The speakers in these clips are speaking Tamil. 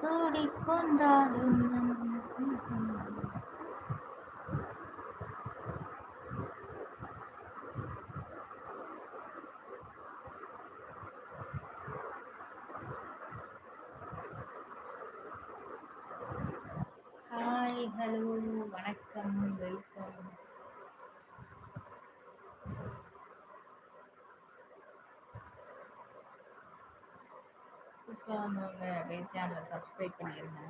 そり込んだるん。புதுசாக வந்தவங்க அப்படியே சேனலை சப்ஸ்கிரைப் பண்ணிடுங்க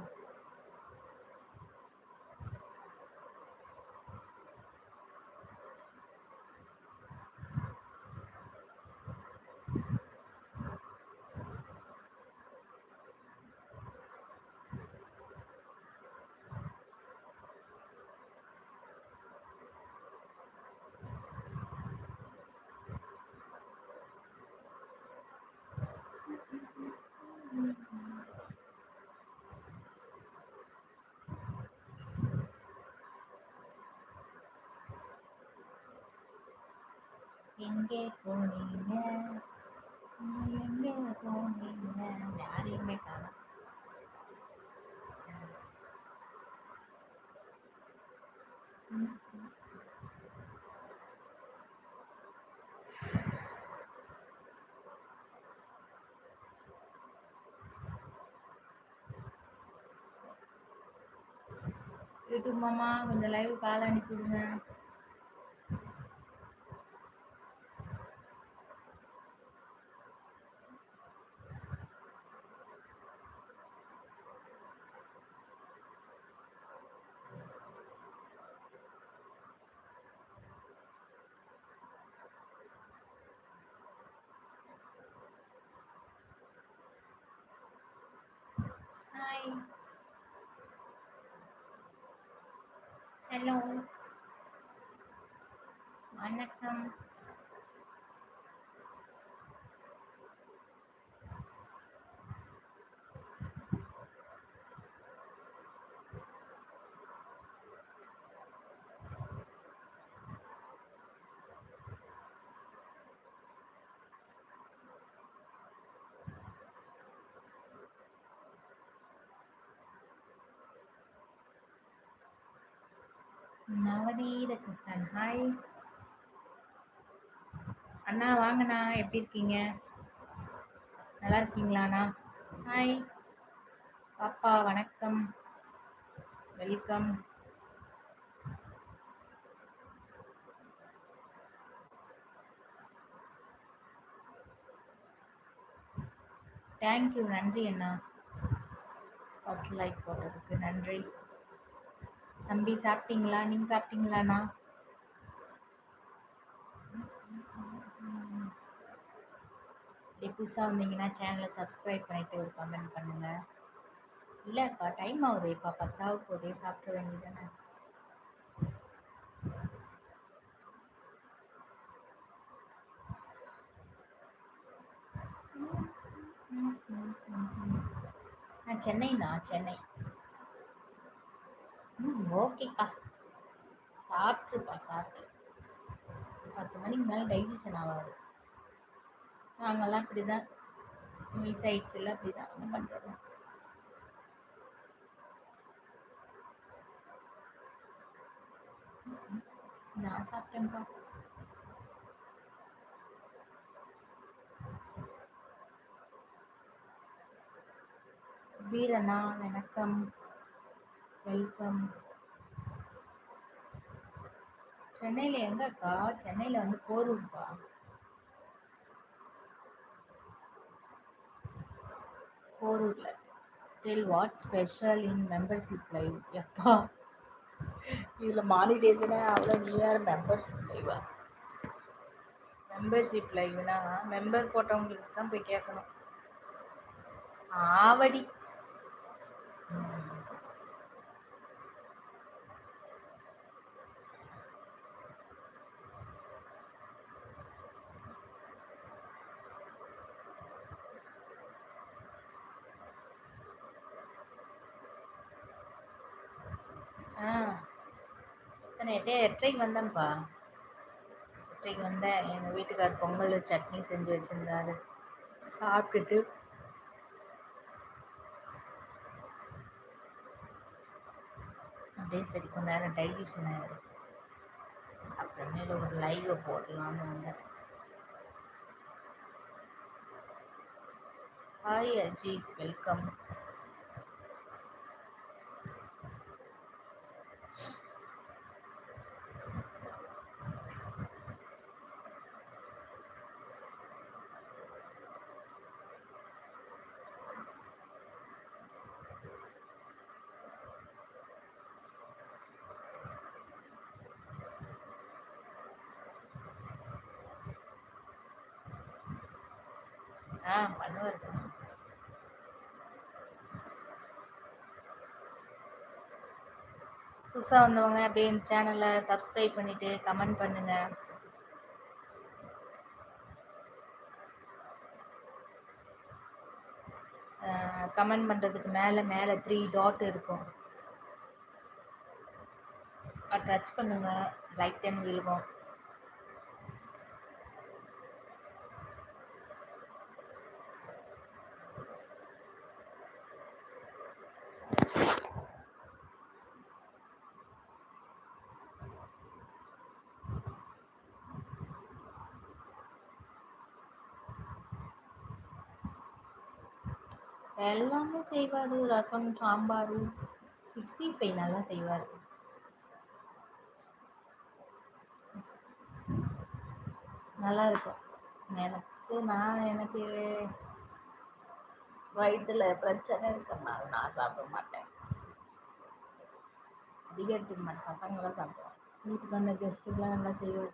எங்கே போனீங்க? எங்கே போனீங்க? யாரையுமே காணும். யூடியூப் மாமா கொஞ்சம் லைவ் கால் அனுப்பிவிடுங்க ஹாய் ஹலோ. வணக்கம். நவநீத கிருஷ்ணன் ஹாய் அண்ணா வாங்கண்ணா. எப்படி இருக்கீங்க? நல்லா இருக்கீங்களாண்ணா ஹாய் பாப்பா வணக்கம். வெல்கம் தேங்க்யூ நன்றி அண்ணா. ஃபஸ்ட் லைக் போட்டதுக்கு நன்றி. தம்பி சாப்பிட்டீங்களா? நீங்கள் சாப்பிட்டீங்களாண்ணா? இப்படி புதுசாக வந்தீங்கன்னா சேனலை சப்ஸ்கிரைப் பண்ணிவிட்டு ஒரு கமெண்ட் பண்ணுங்கள் இல்லைப்பா டைம் ஆகுது இப்போ பத்தாவது போதே சாப்பிட வேண்டியதானே நான் சென்னைண்ணா சென்னை. ம் ஓகேக்கா. சாப்பிட்ருப்பா சாப்பிட்டு. பத்து மணிக்கு மேலே டைஜஷன் ஆகாது. நாங்கள்லாம் அப்படி தான் வயசாயிடுச்சுல அப்படி தான் என்ன பண்ணுறது நான் சாப்பிட்டேன்ப்பா வீரண்ணா வணக்கம். வெல்கம் சென்னையில் எங்கக்கா சென்னையில் வந்து போரூர்ப்பா? போரூரில். Till what special in membership live எப்பா? இதில் மானிடேஷனே அவ்வளோ நீ வேறு மெம்பர்ஷிப் லைவா மெம்பர்ஷிப் லைவ்னா மெம்பர் போட்டவங்களுக்கு தான் போய் கேட்கணும். ஆவடி. நேற்றே எட்டரைக்கு வந்தேன்ப்பா. எட்டரைக்கு வந்தேன். எங்கள் வீட்டுக்கார் பொங்கல் சட்னி செஞ்சு வச்சுருந்தாரு. சாப்பிட்டுட்டு அப்படியே சரி கொஞ்ச நேரம் டைஜஷன் ஆகிடும் அப்புறமேல ஒரு லைவை போடலாம்னு வந்தேன். ஹாய் அஜித் வெல்கம் ஆ பண்ணுவார் புதுசாக வந்தவங்க அப்படியே இந்த சேனலை சப்ஸ்கிரைப் பண்ணிவிட்டு கமெண்ட் பண்ணுங்கள் கமெண்ட் பண்ணுறதுக்கு மேலே மேலே த்ரீ டாட் இருக்கும். அதை டச் பண்ணுங்கள் ரைட் டைம் விழுகும் எல்லாமே செய்வார். ரசம் சாம்பார் சிக்ஸ்டி ஃபைவ் நல்லா செய்வார். நல்லா இருக்கும். எனக்கு நான் எனக்கு வயிற்றுல பிரச்சனை இருக்கிறனால நான் சாப்பிட மாட்டேன். அதிகம் எடுத்துக்க மாட்டேன். பசங்களாம் சாப்பிடுவோம் வீட்டுக்கு வந்த கெஸ்ட்டுக்கெலாம் நல்லா செய்வோம்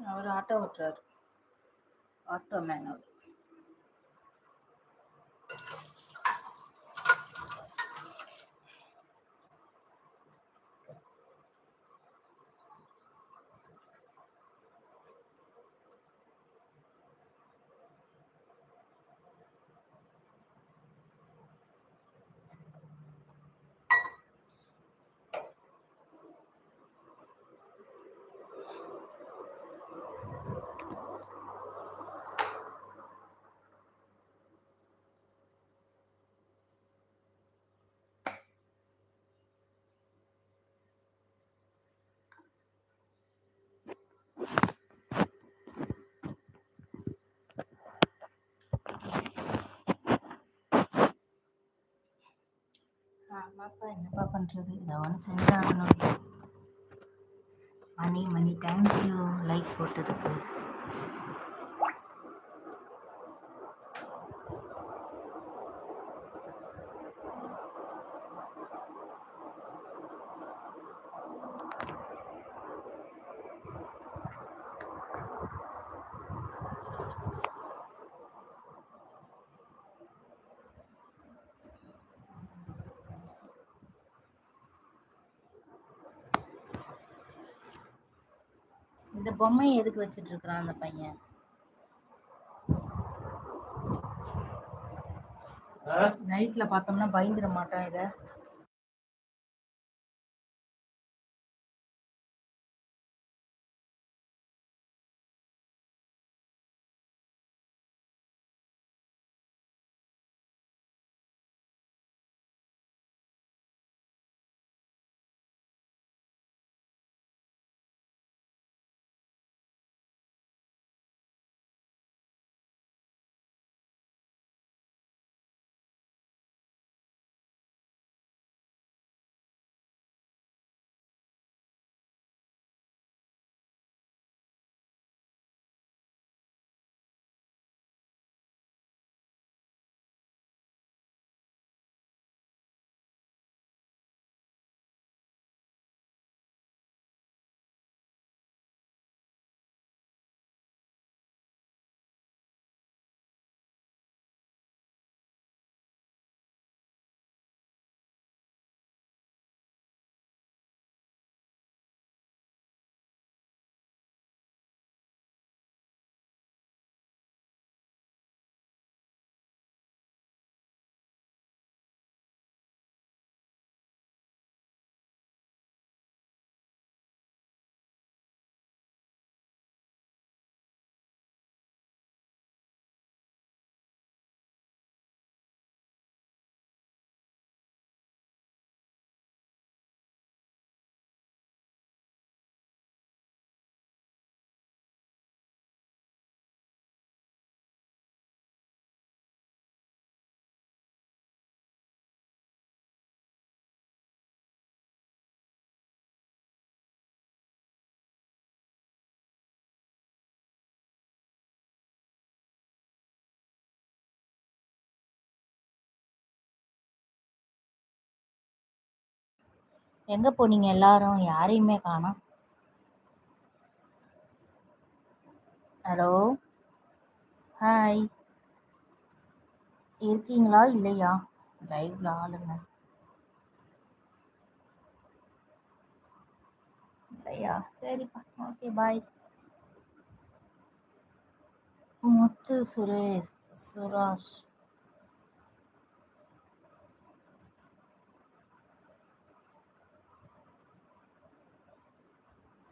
அவர் ஆட்டோ ஓட்டுறாரு ஆட்டோ மேன் அவர் ஆமாப்பா என்னப்பா பண்ணுறது இதை ஒன்று செஞ்சாகணும். மணி மணி தேங்க்யூ லைக் போட்டதுக்கு இந்த பொம்மையை எதுக்கு வச்சுட்டு இருக்கிறான் அந்த பையன்? நைட்ல பார்த்தோம்னா பயந்துட மாட்டான் இதை. எங்கே போனீங்க எல்லாரும்? யாரையுமே காணோம். ஹலோ ஹாய் இருக்கீங்களா? இல்லையா? லைவ்ல ஆளுங்க இல்லையா? சரிப்பா. Okay bye Muthu Suresh Suresh.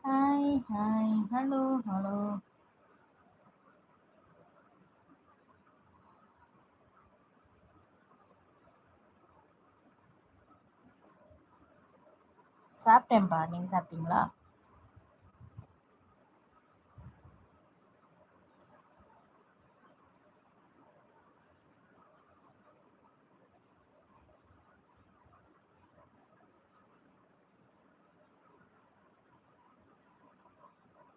Hi hi hello hello சாப்பிட்டேன்ப்பா நீங்கள் சாப்பிட்டீங்களா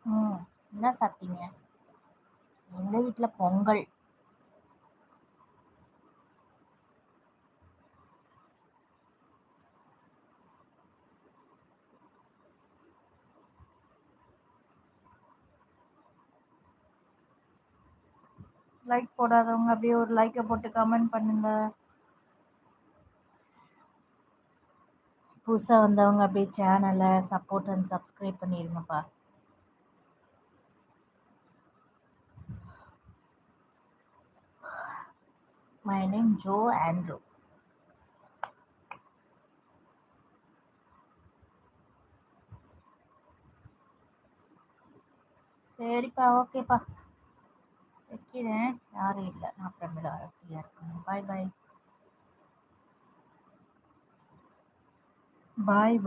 ம் என்ன சாப்பிட்டீங்க? எங்கள் வீட்டில் பொங்கல். லைக் போடாதவங்க அப்படியே ஒரு லைக்கை போட்டு கமெண்ட் பண்ணுங்க. புதுசாக வந்தவங்க அப்படியே சேனலை சப்போர்ட் அண்ட் சப்ஸ்கிரைப் பண்ணிடுங்கப்பா மை நேம் ஜோ ஆண்ட்ரூ சரிப்பா ஓகேப்பா வைக்கிறேன். யாரும் இல்லை. நான் அப்புறமேல ஃப்ரீயாக இருக்கேன். பாய் பாய் பாய்